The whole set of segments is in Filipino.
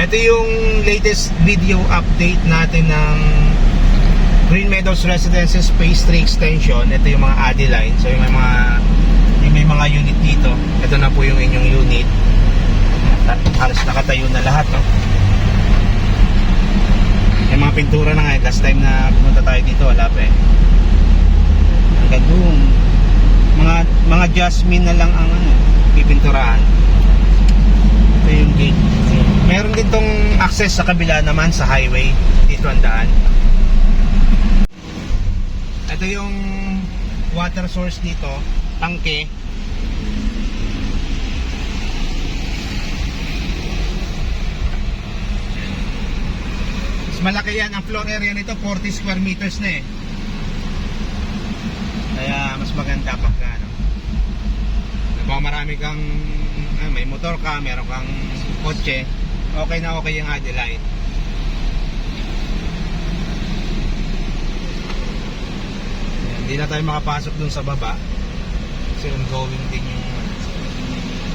Ito yung latest video update natin ng Green Meadows Residences Phase 3 Extension. Ito yung mga ADI line. So yung may mga yung may mga unit dito. Ito na po yung inyong unit. Halos nakatayo na lahat, no? Yung mga pintura na nga, eh. last time na pumunta tayo dito, wala eh. Hanggang doon. Mga, mga jasmine na lang ang ano, pipinturahan. Ito yung gate. Access sa kabila naman sa highway. Dito ang daan. Ito yung water source dito, tangke. Mas malaki yan. Ang floor area nito 40 square meters na eh. Kaya mas maganda pagka ano. Kung marami kang ah, may motor ka, meron kang kotse, okay na okay yung Adelaide. Hindi na tayo makapasok dun sa baba. Kasi ongoing din yung ano,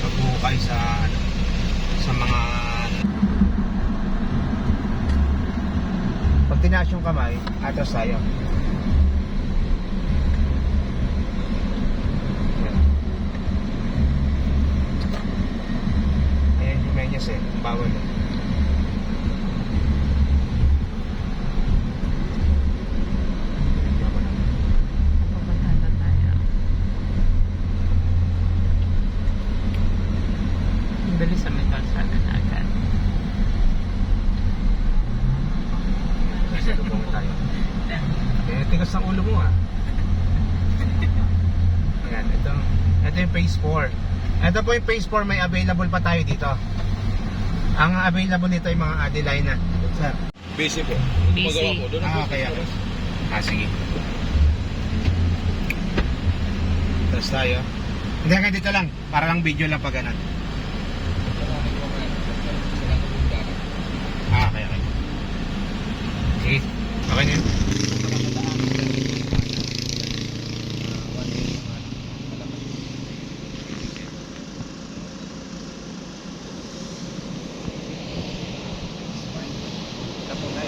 pagbuhukay sa ano, sa mga ano. Pag tinaas yung kamay, atras tayo. Ayan. Ayan yung menyas eh. Bawal eh. Bawal. Pupunta na tayo. Ang bilis sa may kalsada na agad. Nasa lubong tayo. Eh, tigas ang ulo mo ah. Ayan, ito. Ito yung phase 4. Ito po yung phase 4, may available pa tayo dito. Ang available nito ay mga Adelina. Sir. Busy po. Busy. Magawa ko. Doon ah, okay. Ah, sige. Tapos tayo. Hindi hanggang dito lang. Para lang video lang pag ganun. Ah, okay, okay. Sige. Okay na yun.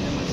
naman.